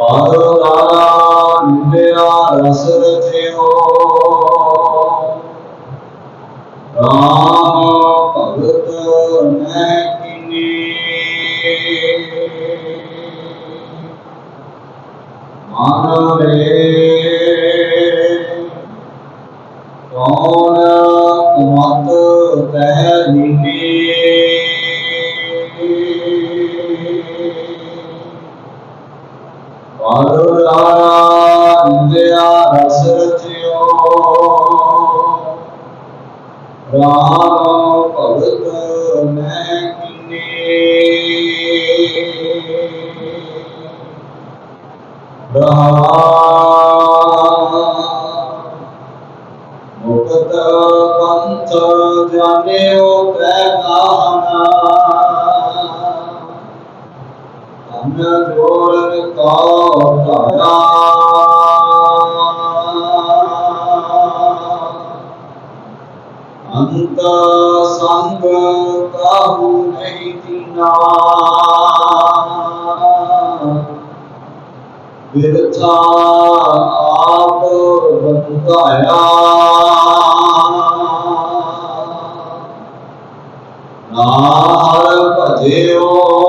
ਸੋਰਠ ਮਹਲਾ ਨਵਾ ਮਨ ਰੇ ਕੌਣ ਕੁਮਤ ਬੈਲੀ ਪਾਰਲਾ ਨਿਆ ਰਸ ਰਚਿਓ ਰਾਮ ਭਗਤ ਮੈਂ ਕਿਨੀ ਮਨ ਰੇ ਕੌਣ ਪਾਰਲਾ ਨਿਆ ਰਸ ਰਚਿਓ ਰਾਮ ਭਗਤ ਮੈਂ ਕਿਨੇ ਰਹਾ ਮੁਕਤ ਪੰਥ ਜਾਣਿਓ ਪੈਗਾਨਾ ਅਨ ਜੋੜ ਕੋ ਧਾਰਾ ਅੰਤ ਸੰਗ ਕਾਹੂ ਨਹੀਂ ਦੀਨਾ ਬਿਰਥਾ ਆਪ ਬੰਧਾਇਆ ਨਾਰ ਭਜਿਓ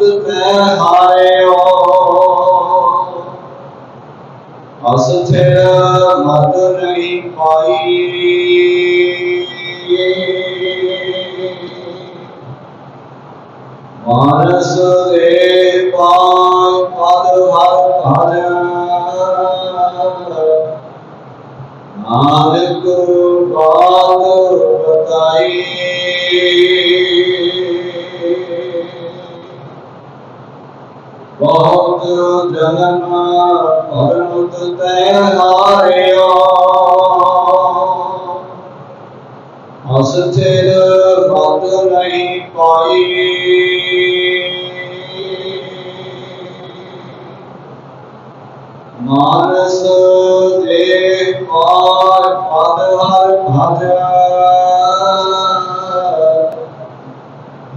ਪਰਮਤ ਤੈ ਹਾਰਿਓ। ਅਸ ਥਿਰ ਮਤ ਨਹੀਂ ਪਾਈ। ਮਾਨਸ ਦੇ ਪਾਇ ਪਦ ਹਰ ਭਜ ਨਾਨਕ ਬਾਤ ਬਤਾਈ ਜਨਮ ਪਰਮਤ ਤੈ ਹਾਰਿਓ ਅਸ ਥਿਰ ਮਤ ਨਹੀਂ ਪਾਈ ਮਾਨਸ ਦੇ ਪਾਰ ਪਦ ਹਰ ਭਜ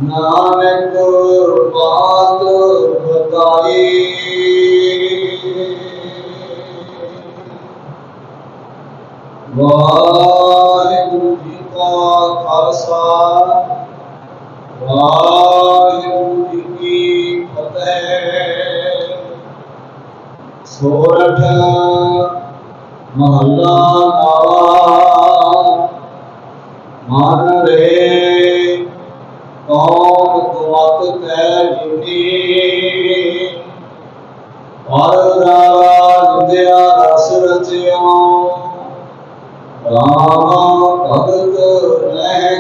ਨਾਨਕ ਬਾਤ ਬਤਾਈ। ਵਾਹਿਗੁਰੂ ਜੀ ਕਾ ਖਾਲਸਾ, ਵਾਹਿਗੁਰੂ ਜੀ ਕੀ ਫਤਿਹ। ਸੋਰਠ ਮਹੱਲਾ ਨਵਾ ਮਨ ਰੇ ਕੌਣ ਕੁਮਤ ਕੈ ਜਿਨੀ ਹਰ ਰਾਜ ਦਿਆ ਰਸ ਰਚਿਓ ਰਾਮ ਭਗਤ ਰਹਿ